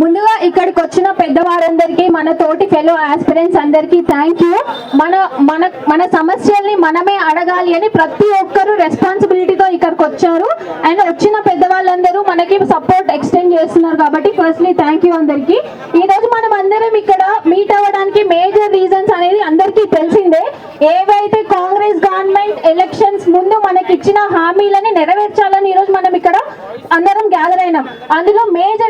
ముందుగా ఇక్కడికి వచ్చిన పెద్దవారందరికీ మన తోటి ఫెలో ఆస్పిరెంట్స్ అందరికీ థ్యాంక్ యూ మన మన మన సమస్యల్ని మనమే అడగాలి అని ప్రతి ఒక్కరూ రెస్పాన్సిబిలిటీతో ఇక్కడికి వచ్చారు. అండ్ వచ్చిన పెద్దవాళ్ళందరూ మనకి సపోర్ట్ ఎక్స్టెండ్ చేస్తున్నారు కాబట్టి ఫస్ట్లీ థ్యాంక్ యూ అందరికీ. ఈ రోజు మనం అందరం ఇక్కడ మీట్ అవ్వడానికి మేజర్ రీజన్స్ అనేది అందరికీ తెలిసిందే. ఏవైతే కాంగ్రెస్ గవర్నమెంట్ ఎలక్షన్స్ ముందు మనకి ఇచ్చిన హామీలని నెరవేర్చాలని ఈరోజు మనం ఇక్కడ అందరం గ్యాదర్ అయినాం. అందులో మేజర్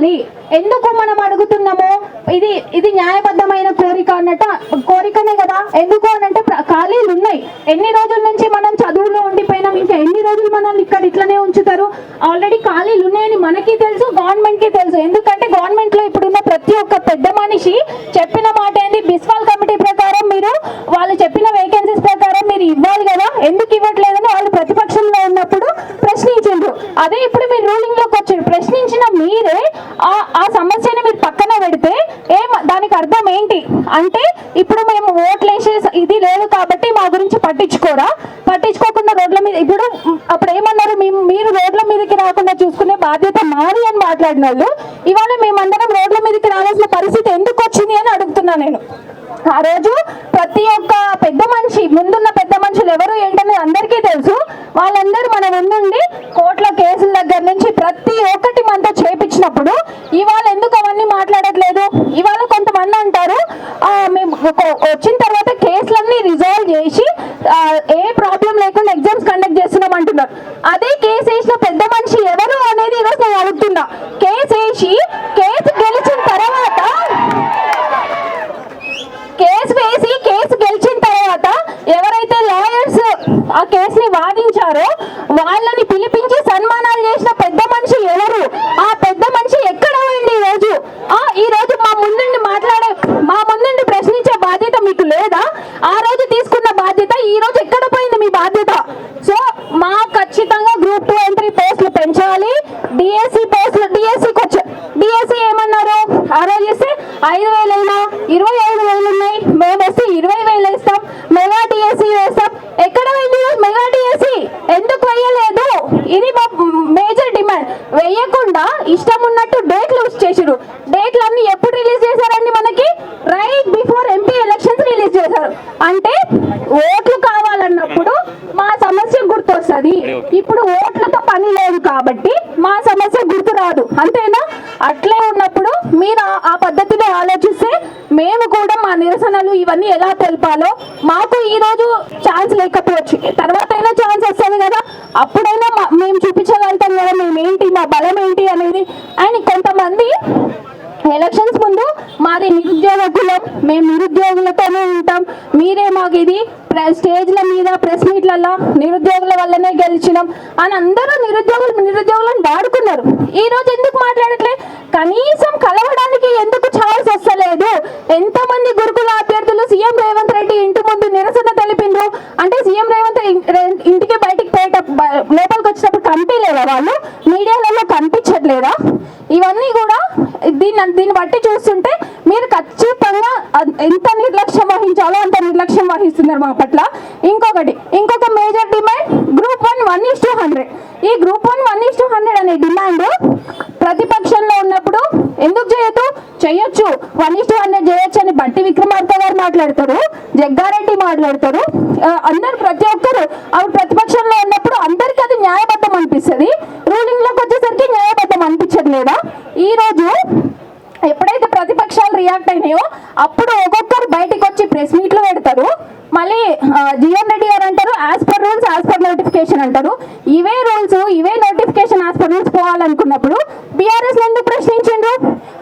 పెంచాలి ఎందుకు మనం అడుగుతున్నాము? ఇది ఇది న్యాయబద్ధమైన కోరిక అన్నట్టు కోరికనే కదా. ఎందుకు అని అంటే ఖాళీలు ఉన్నాయి. ఎన్ని రోజుల నుంచి మనం చదువులో ఉండిపోయినాం? ఇంకా ఎన్ని రోజులు మనల్ని ఇక్కడ ఇట్లనే ఉంచుతారు? ఆల్రెడీ ఖాళీలు ఉన్నాయని మనకి తెలుసు గవర్నమెంట్కి తెలుసు. ఎందుకంటే గవర్నమెంట్లో ఇప్పుడున్న ప్రతి ఒక్క పెద్ద మనిషి చెప్పిన మాట ఏంది? బిస్వాల్ కమిటీ ప్రకారం మీరు వాళ్ళు చెప్పిన వేకెన్సీస్ ప్రకారం మీరు ఇవ్వాలి కదా. ఎందుకు ఇవ్వట్లేదని వాళ్ళు ప్రతిపక్షంలో ఉన్నప్పుడు ప్రశ్నించారు అదే ఇప్పుడు ఆ సమస్యని మీరు పక్కన పెడితే ఏం దానికి అర్థం ఏంటి? అంటే ఇప్పుడు మేము ఓట్లేసే ఇది లేదు కాబట్టి మా గురించి పట్టించుకోరా? పట్టించుకోకుండా రోడ్ల మీద ఇప్పుడు అప్పుడు ఏమన్నారు? మేము మీరు రోడ్ల మీదకి రాకుండా చూసుకునే బాధ్యత మాది అని మాట్లాడిన వాళ్ళు. ఇవాళ మేమందరం రోడ్ల మీదకి రావాల్సిన పరిస్థితి ఎందుకు వచ్చింది అని అడుగుతున్నా నేను. ఆ రోజు ప్రతి ఒక్క పెద్ద మనిషి ముందున్న పెద్ద మనుషులు ఎవరు ఏంటనేది అందరికీ తెలుసు. వాళ్ళందరూ మన ముందుండి ఇవాళ ఎందుకు అవన్నీ మాట్లాడట్లేదు? ఇవాళ కొంతమంది అంటారు మేము వచ్చిన తర్వాత కేసులన్నీ రిజాల్వ్ చేసి ఏ ప్రాబ్లం లేకుండా ఎగ్జామ్స్ కండక్ట్ చేస్తున్నాం అంటున్నారు. అదే కేసు వేసిన పెద్ద మనిషి ఎవరు అనేది ఈరోజు నేను అడుగుతున్నా. కేసు వేసి కేసు గెలిచిన తర్వాత కేసు వేసి కేసు గెలిచిన తర్వాత ఎవరైతే లాయర్స్ ఆ కేసుని వాదించారో వాళ్ళని పిలిపించి సన్మానాలు చేసిన పెద్ద మనిషి ఎవరు ఆ పెద్ద మనిషి ఎక్కడ పోయింది ఈ రోజు ఆ ఈ రోజు మా ముందుండి మాట్లాడే మా ముందుండి ప్రశ్నించే బాధ్యత మీకు లేదా ఆ రోజు తీసుకున్న బాధ్యత ఈ రోజు ఎక్కడ పోయింది మీ బాధ్యత సో మా ఖచ్చితంగా గ్రూప్ టూ ఎంట్రీ పోస్టులు పెంచాలి డిఎస్సి పోస్టులు డిఎస్సికి వచ్చారు డిఎస్సి ఏమన్నారు ఆ రోజు ఇస్తే ఐదు వేలు అయినా ఇరవై ఐదు వేలు ఉన్నాయి మేము వస్తే ఇరవై వేలు వేస్తాం మెగా డిఎస్సి వేస్తాం ఎక్కడ పోయింది ఈ రోజు మెగా డిఎస్సి ఎందుకు వేయలేదు ఇది మా మేజర్ డిమాండ్ వేయకుండా ఇష్టం ఉన్నట్టు డేట్లు చేసిరు డేట్లు అన్ని ఎప్పుడు రిలీజ్ చేశారండి మనకి? Right before MP elections release చేశారు. అంటే ఓట్లు కావాలన్నప్పుడు మా సమస్య గుర్తొస్తుంది. ఇప్పుడు ఓట్లతో పని లేదు కాబట్టి మా సమస్య గుర్తు రాదు. అంతేనా? అట్లే ఉన్నప్పుడు మీరు ఆ పద్ధతిలో ఆలోచిస్తే మేము కూడా మా నిరసనలు ఇవన్నీ ఎలా తెలపాలో మాకు ఈ రోజు ఛాన్స్ లేకపోవచ్చు. తర్వాత అయినా ఛాన్స్ వస్తుంది కదా. అప్పుడైనా మేము చూపించగలుగుతాం కదా మేము ఏంటి మా బలం ఏంటి అనేది. అండ్ కొంతమంది ఎలక్షన్స్ ముందు మాది నిరుద్యోగ కులం. మేము నిరుద్యోగులతోనే ఉంటాం. మీరే మాకు ఇది స్టేజ్ల మీద ప్రెస్ మీట్లలో నిరుద్యోగుల వల్లనే గెలిచినాం అని అందరూ నిరుద్యోగులు నిరుద్యోగులను వాడుకున్నారు. ఈ రోజు ఎందుకు మాట్లాడట్లే? కనీసం కలవడానికి ఎందుకు ఛాన్స్ వస్తలేదు? ఎంతమంది గురుకుల అభ్యర్థులు సీఎం రేవంత్ రెడ్డి ఇంటి ముందు నిరసన తెలిపిండ్రు? అంటే సీఎం రేవంత్ ఇంటికి బయట లోపలికి వచ్చినప్పుడు కనిపించలేదా వాళ్ళు? మీడియాలలో కనిపించట్లేదా? ఇవన్నీ కూడా దీన్ని దీన్ని బట్టి చూస్తుంటే మీరు ఖచ్చితంగా ఎంత నిర్లక్ష్యం వహించాలో అంత నిర్లక్ష్యం వహిస్తున్నారు మా పట్ల. ఇంకొకటి ఇంకొక major demand group one one is two hundred ఈ group one one is two hundred అనే డిమాండ్ ప్రతిపక్షంలో ఉన్నప్పుడు ఎందుకు చేయొద్దు? చేయొచ్చు. వన్ ఇస్ టూ హండ్రెడ్ చేయొచ్చు అని బట్టి విక్రమార్క గారు మాట్లాడతారు. జగ్గారెడ్డి మాట్లాడతారు. అందరు ప్రతి ఒక్కరు ఆవిడ ప్రతిపక్షంలో ఉన్నప్పుడు అందరికీ అది న్యాయబద్ధం అనిపిస్తుంది. రూలింగ్లోకి వచ్చేసరికి న్యాయబద్ధం అనిపించట్లేదా ఈ రోజు ఎప్పుడైతే ప్రతిపక్షాలు రియాక్ట్ అయినాయో అప్పుడు ఒక్కొక్కరు బయటికి వచ్చి ప్రెస్ మీట్లు పెడతారు. మళ్ళీ జిఎన్ రెడ్డి గారు అంటారు as per rules as per notification అంటారు. ఇవే రూల్స్ ఇవే నోటిఫికేషన్ యాజ్ పర్ రూల్స్ పోవాలనుకున్నప్పుడు బీఆర్ఎస్ ఎందుకు ప్రశ్నించిండ్రు?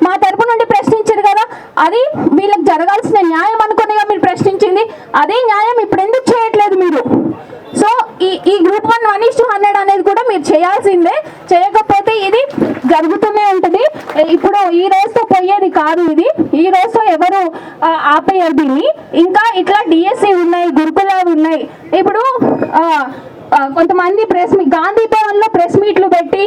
మా తరపున నుండి ప్రశ్నించారు కదా అది వీళ్ళకి జరగాల్సిన న్యాయం అనుకునిగా మీరు ప్రశ్నించింది అదే న్యాయం ఇప్పుడు ఎందుకు చేయట్లేదు మీరు సో ఈ ఈ group one one is two hundred అనేది కూడా మీరు చేయాల్సిందే చేయకపోతే ఇది జరుగుతూనే ఉంటుంది ఇప్పుడు ఈ రోజుతో పోయేది కాదు ఇది ఈ రోజుతో ఎవరు ఆపేయరు దీన్ని. ఇంకా ఇట్లా డిఎస్సి ఉన్నాయి గురుకులాలు ఉన్నాయి. ఇప్పుడు కొంతమంది ప్రెస్ మీ గాంధీ భవన్లో ప్రెస్ మీట్లు పెట్టి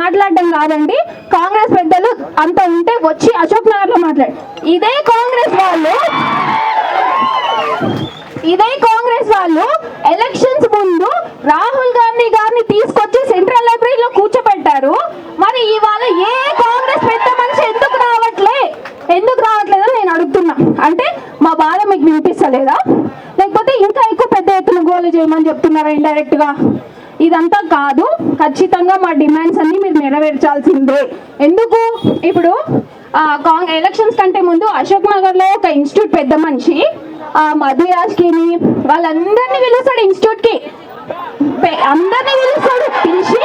మాట్లాడడం కాదండి. కాంగ్రెస్ పెద్దలు అంత ఉంటే వచ్చి అశోక్ నగర్లో మాట్లాడు ఇదే కాంగ్రెస్ వాళ్ళు. ఇదే కాంగ్రెస్ వాళ్ళు ఎలక్షన్స్ ముందు రాహుల్ గాంధీ గారిని తీసుకొచ్చి సెంట్రల్ లైబ్రరీలో కూర్చోబెట్టారు మరి ఇవాళ ఏ కాంగ్రెస్ పెద్ద మనిషి ఎందుకు రావట్లే ఎందుకు రావట్లేదో నేను అడుగుతున్నా అంటే మా బాధ మీకు వినిపిస్తలేదా లేకపోతే ఇంకా ఎక్కువ పెద్ద ఎత్తున అని చెప్తున్నారు ఇండైరెక్ట్గా? ఇదంతా కాదు ఖచ్చితంగా మా డిమాండ్స్ అన్ని మీరు నెరవేర్చాల్సిందే. ఎందుకు? ఇప్పుడు కాంగ్ ఎలక్షన్స్ కంటే ముందు అశోక్ నగర్లో ఒక ఇన్స్టిట్యూట్ పెద్ద మనిషి ఆ మధు యాష్కిని వాళ్ళందరినీ పిలుస్తాడు ఇన్స్టిట్యూట్కి. అందరినీ పిలుస్తాడు పిలిచి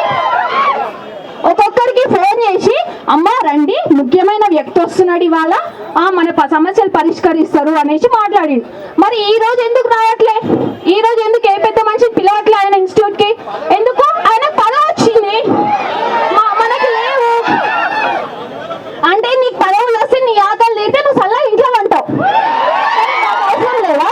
ఒక్కొక్కరికి ఫోన్ చేసి అమ్మ రండి ముఖ్యమైన వ్యక్తి వస్తున్నాడు ఇవాళ. ఆ మన సమస్యలు పరిష్కరిస్తారు అనేసి మాట్లాడిండు. మరి ఈ రోజు ఎందుకు రావట్లే? ఈ రోజు ఎందుకు ఏ పెద్ద మనిషిని పిలవట్లే ఆయన ఇన్స్టిట్యూట్కి కి ఎందుకు ఆయన పదవి వచ్చింది మా- మనకి లేవు అంటే నీకు పదవులు వస్తే నీ ఆకలి తీరితే నువ్వు సల్లా ఇంట్లో ఉంటావు అవసరం లేదా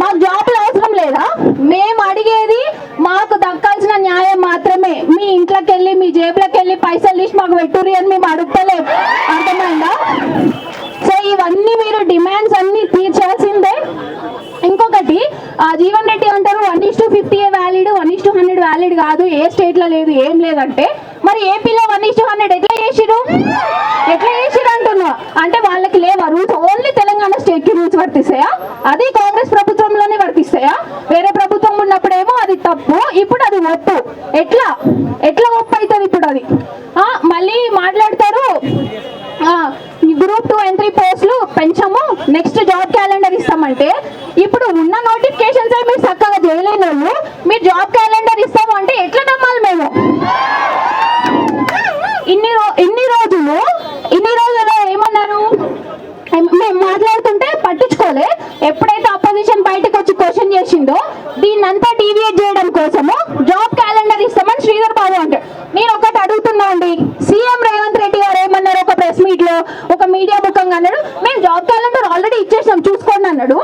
మాకు జాబ్లు అవసరం లేదా మేము అడిగేది మాకు దక్కాల్సిన న్యాయం మాత్రమే మీ ఇంట్లోకి వెళ్ళి మీ జేబులోకి వెళ్ళి పైసలు తీసి మాకు పెట్టుర్రి అని మేము అడుగుతలేం. అర్థమైందా? సో ఇవన్నీ మీరు డిమాండ్స్ అన్ని తీర్చాల్సిందే. ఇంకొకటి ఆ జీవన్ రెడ్డి అంటారు one is to fifty valid one is to hundred valid కాదు. ఏ స్టేట్లో లేదు ఏం లేదంటే. మరి ఏపీలో వన్ ఇస్ టు హండ్రెడ్ ఎట్లా చేసిరు ఎట్లా చేసిరు అంటున్నా? అంటే వాళ్ళకి లేవా? రూల్స్ ఓన్లీ తెలంగాణ వర్తిస్తాయా? అది కాంగ్రెస్ ప్రభుత్వంలోనే వర్తిస్తాయా? వేరే ప్రభుత్వం ఉన్నప్పుడేమో అది తప్పు ఇప్పుడు అది ఒప్పు. ఎట్లా? ఎట్లా ఒప్పు అవుతుంది ఇప్పుడు అది? మళ్ళీ మాట్లాడతారు. గ్రూప్ టూ ఎంట్రీ పోస్టులు పెంచము నెక్స్ట్ జాబ్ క్యాలెండర్ ఇస్తామంటే. ఇప్పుడు ఉన్న నోటిఫికేషన్స్ మీరు చక్కగా చేయలేని వాళ్ళు మీరు జాబ్ క్యాలెండర్ ఇస్తాము అంటే ఎట్లా నమ్మాలి మేము ఇన్ని రో ఇన్ని రోజులు ఇన్ని రోజులు ఏమన్నారు ఏం- మేము మాట్లాడుతుంటే పట్టించుకోలే ఎప్పుడైతే అపోజిషన్ బయటకు వచ్చి క్వశ్చన్ చేసిందో దీన్నంతా డీవియేట్ చేయడం కోసము జాబ్ క్యాలెండర్ ఇస్తామని శ్రీధర్ బాబు అంటే నేను ఒకటి అడుగుతున్నా అండి సీఎం రేవంత్ రెడ్డి గారు ఏమన్నారు ఒక ప్రెస్ మీట్లో ఒక మీడియా అన్నాడు. మేము జాబ్ క్యాలెండర్ ఆల్రెడీ ఇచ్చేసాం చూసుకోండి అన్నాడు.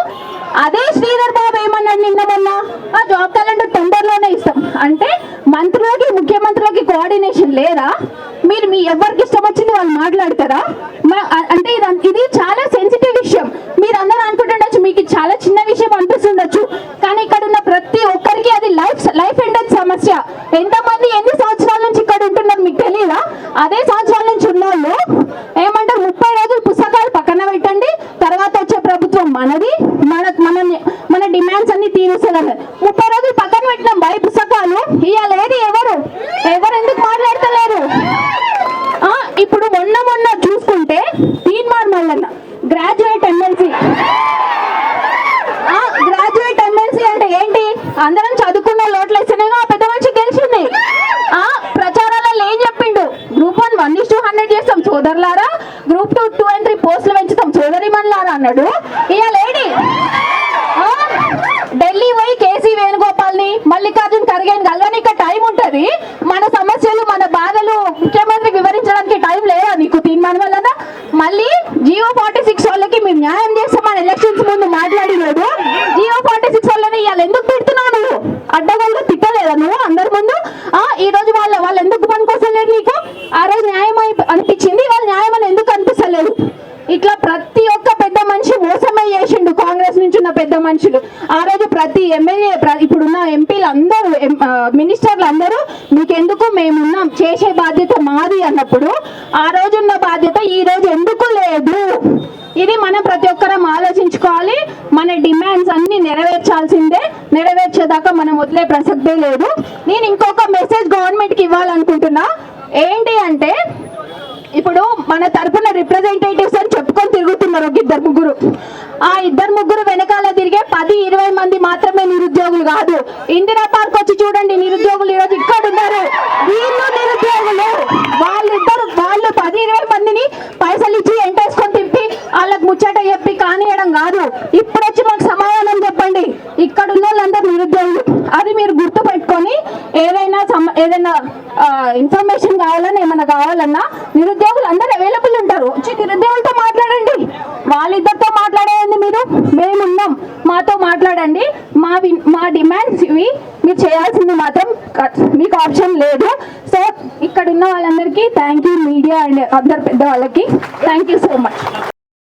అదే శ్రీధర్ బాబు ఏమన్నాడు నిన్న మొన్న? ఆ జాబ్ క్యాలెండర్ తొందరలోనే ఇస్తాం. అంటే మంత్రులకి ముఖ్యమంత్రులకి కోఆర్డినేషన్ లేదా? మీరు మీ ఎవరికి ఇష్టం వచ్చింది వాళ్ళు మాట్లాడతారా? అంటే ఇది ఇది చాలా సెన్సిటివ్ విషయం. మీరు అందరూ అనుకుంటుండొచ్చు మీకు చాలా చిన్న విషయం అనిపిస్తుండొచ్చు కానీ ఇక్కడ ఉన్న ప్రతి ఒక్కరికి అది లైఫ్ లైఫ్ అండ్ సమస్య. ఎంతమంది ఎన్ని సంవత్సరాల నుంచి ఇక్కడ ఉంటున్నారు మీకు తెలియదా అదే సంవత్సరాల నుంచి ఉన్నోళ్ళు ఏమంటారు ముప్పై రోజులు పుస్తకాలు పక్కన పెట్టండి తర్వాత వచ్చే ప్రభుత్వం మనది మన మన మన డిమాండ్స్ అన్ని తీరుస్తుంది ముప్పై రోజులు పక్కన పెట్టినాం బై పుస్తకాలు ఇవాళ ఏది ఎవరు ఎవరు ఎందుకు మాట్లాడతలేరు ఆ, ఇప్పుడు మొన్న మొన్న చూసుకుంటే Teenmaar Mallanna graduate MLC graduate MLC అంటే ఏంటి అందరం చదువుకున్న లోట్ల ఇస్తేనేగా ఆ పెద్ద మనిషి గెలిచింది ఆ ప్రచారాలలో ఏం చెప్పిండు group one one is two hundred చేస్తాం సోదరులారా group two two and three పోస్టులు పెంచుతాం. సోదరి మన్లారా అన్నాడు. ఇవాళ ఢిల్లీ పోయి కేసీ వేణుగోపాల్ని మల్లికార్జున్ ఖర్గేని కలవనీక టైం ఉంటది. మన సమస్యలు మన బాధలు ముఖ్యమంత్రికి వివరించడానికి టైం లేదా నీకు? తీర్మానం వల్ల మళ్ళీ జియో ఫార్టీ సిక్స్ వాళ్ళకి మేము న్యాయం చేస్తామని ఎలక్షన్స్ ముందు మాట్లాడినాడు. జియో ఫార్టీ సిక్స్ వాళ్ళని ఇవాళ ఎందుకు పెడుతున్నావు నువ్వు? అడ్డగోలుగా తిట్టలేదా నువ్వు అందరి ముందు? ఈ రోజు వాళ్ళ వాళ్ళు ఎందుకు పనికోసలేదు నీకు? ఆ రోజు న్యాయం అయి- అనిపించింది వాళ్ళ న్యాయం అని ఎందుకు అనిపిస్తలేదు ఇట్లా ప్రతి ఒక్క పెద్ద మనిషి ఎంజాయ్ చేసిండు కాంగ్రెస్ నుంచి ఉన్న పెద్ద మనుషులు. ఆ రోజు ప్రతి ఎమ్మెల్యే ఇప్పుడున్న ఎంపీలు అందరూ మినిస్టర్లు అందరూ మీకెందుకు మేమున్నాం? చేసే బాధ్యత మాది అన్నప్పుడు ఆ రోజున్న బాధ్యత ఈ రోజు ఎందుకు లేదు? ఇది మనం ప్రతి ఒక్కరం ఆలోచించుకోవాలి. మన డిమాండ్స్ అన్ని నెరవేర్చాల్సిందే. నెరవేర్చేదాకా మనం వదిలే ప్రసక్తే లేదు. నేను ఇంకొక మెసేజ్ గవర్నమెంట్కి ఇవ్వాలనుకుంటున్నా. ఏంటి అంటే ఇప్పుడు మన తరపున రిప్రజెంటేటివ్స్ అని చెప్పుకొని ఇద్దరు ముగ్గురు. ఆ ఇద్దరు ముగ్గురు వెనకాల తిరిగే పది ఇరవై మంది మాత్రమే నిరుద్యోగులు కాదు. ఇందిరా పార్క్ వచ్చి చూడండి నిరుద్యోగులు ఈరోజు ఇక్కడ ఉన్నారు. వీళ్ళు నిరుద్యోగులు. వాళ్ళిద్దరు వాళ్ళు పది ఇరవై మందిని పైసలు ఇచ్చి ఎంటేసుకొని తిప్పి వాళ్ళకి ముచ్చట చెప్పి కానియడం కాదు. ఇప్పుడు వచ్చి మాకు సమాధానం చెప్పండి. ఇక్కడ ఉన్న వాళ్ళందరూ నిరుద్యోగులు. అది మీరు గుర్తు పెట్టుకొని ఏదైనా సమ- ఏదైనా ఇన్ఫర్మేషన్ కావాలన్నా ఏమైనా కావాలన్నా నిరుద్యోగులు అందరూ అవైలబుల్ ఉంటారు. వచ్చి నిరుద్యోగులతో మాట్లాడండి వాళ్ళిద్దరితో మాట్లాడేయండి మీరు. మేమున్నాం. మాతో మాట్లాడండి. మా వి- మా డిమాండ్స్ ఇవి. మీరు చేయాల్సింది మాత్రం మీకు ఆప్షన్ లేదు. సో ఇక్కడ ఉన్న వాళ్ళందరికీ థ్యాంక్ యూ మీడియా అండ్ అందరు పెద్ద వాళ్ళకి. Thank you so much.